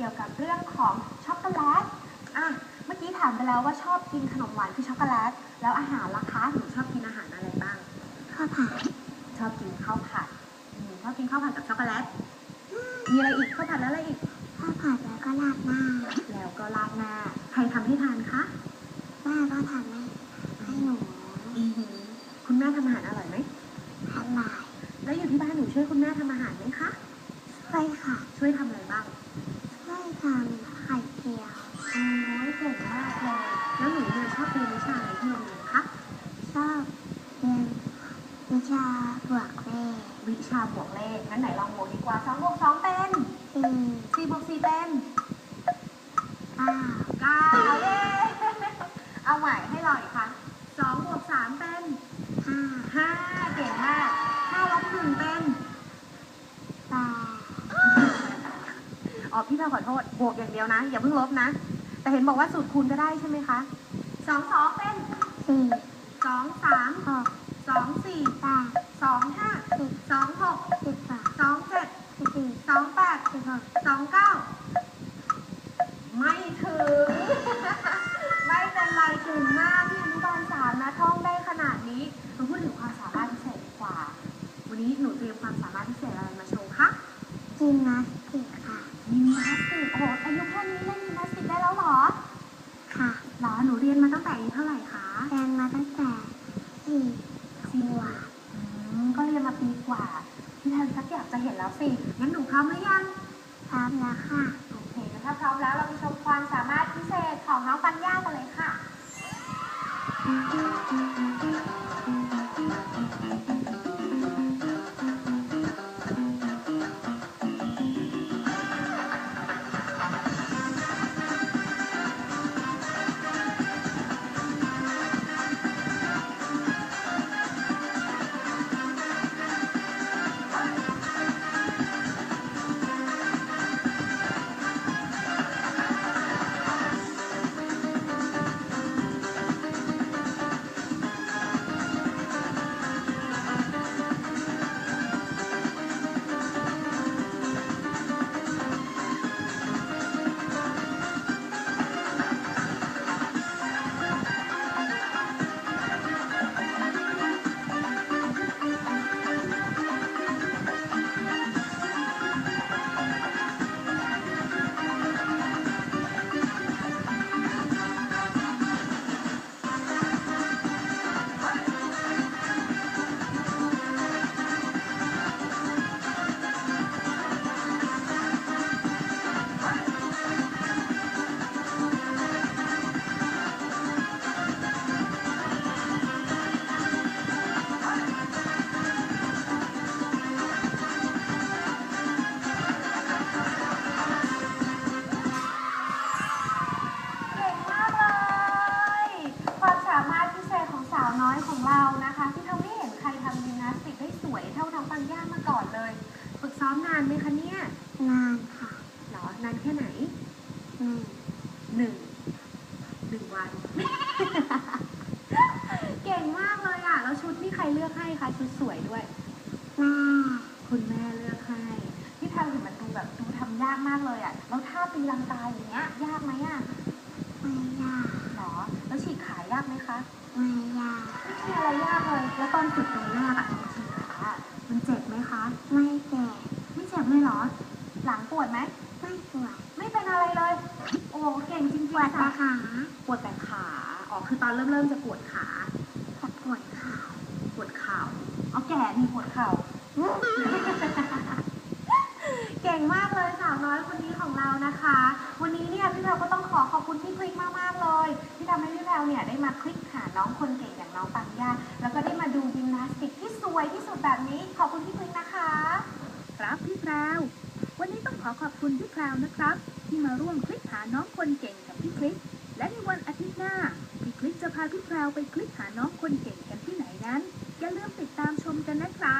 กี่ยวกับเรื่องของช็อกโกแลตอะเมื่อกี้ถามไปแล้วว่าชอบกินขนมหวานคือช็อกโกแลต แล้วอาหารล่ะคะหนูชอบกินอาหารอะไรบ้าง ข้าวผัด ชอบกินข้าวผัดอืมชอบกินข้าวผัดกับช็อกโกแลต มีอะไรอีกข้าวผัดแล้วอะไรอีก ข้าวผัดแล้วก็ราดหน้าแล้วก็ราดหน้า ใครทำให้ทานคะแม่ก็ทำให้ให้หนูอือหือคุณแม่ทำอาหารอร่อยไหมอร่อยแล้วอยู่ที่บ้านหนูช่วยคุณแม่ทำอาหารไหมคะ ช่วยค่ะ ช่วยทำอะไรบ้าง วิชาบวกเลขงั้นไหนลองบวกดีกว่าสองบวกสองเป็นสี่สี่บวกสี่เป็นเก้าเก้าเย้เอาใหม่ให้ลองอีกครั้งสองบวกสามเป็นห้าห้าเก่งมากห้าลบหนึ่งเป็นแปดอ๋อพี่เราขอโทษบวกอย่างเดียวนะ อย่าเพิ่งลบนะ แต่เห็นบอกว่าสูตรคูณก็ได้ใช่ไหมคะสองสองเป็นสี่สองสามหกสองสี่ แปด สองห้า สิบ สองหก สิบสอง สองเจ็ด สิบสี่ สองแปด สิบหก สองเก้าไม่ถึง ไม่เป็นไรถึงมากที่อนุบาลสามนะท่องได้ขนาดนี้มาพูดถึงความสามารถพิเศษดีกว่า วันนี้หนูเตรียมความสามารถพิเศษอะไรมาโชว์คะ จิมน วยเท่าน้องปัญญามาก่อนเลย ฝึกซ้อมนานไหมคะเนี่ยนานค่ะหรอนานแค่ไหนหนึ่งหนึ่งหนึ่งวัน เก่งมากเลยอะ แล้วชุดนี่ใครเลือกให้คะชุดสวยด้วย แม่คุณแม่เลือกให้พี่แพลวเห็นมันดูแบบดูทำยากมากเลยอะ แล้วท่าตีลังกาอย่างเงี้ย ยากไหมอะไม่ยากหรอ แล้วฉีกขายากไหมคะ ไม่ยากไม่มีอะไรยากเลย แล้วตอนฝึกตรงแรกอะตอน วดค่ะตาขาปวดแต่ขาอ๋อคือตอนเริ่มเริ่มๆจะปวดขาปวดขาปวดเข่าเอาแก่มีปวดเข่าเก่งมากเลยสาวน้อยคนนี้ของเรานะคะ วันนี้เนี่ยพี่แพรวก็ต้องขอขอบคุณพี่คลิกมากๆเลย ที่ทำให้พี่แพรวเนี่ยได้มาคลิกหาน้องคนเก่งอย่างน้องปัญญาแล้วก็ได้มาดูยิมนาสติกที่สวยที่สุดแบบนี้ขอบคุณพี่คลิกนะคะ ครับพี่แพรววันนี้ต้องขอขอบคุณพี่แพรวนะครับ ที่มาร่วมคลิกหาน้องคนเก่งกับพี่คลิก และในวันอาทิตย์หน้า พี่คลิกจะพาพี่แพรวไปคลิกหาน้องคนเก่งกันที่ไหนนั้น อย่าลืมติดตามชมกันนะครับ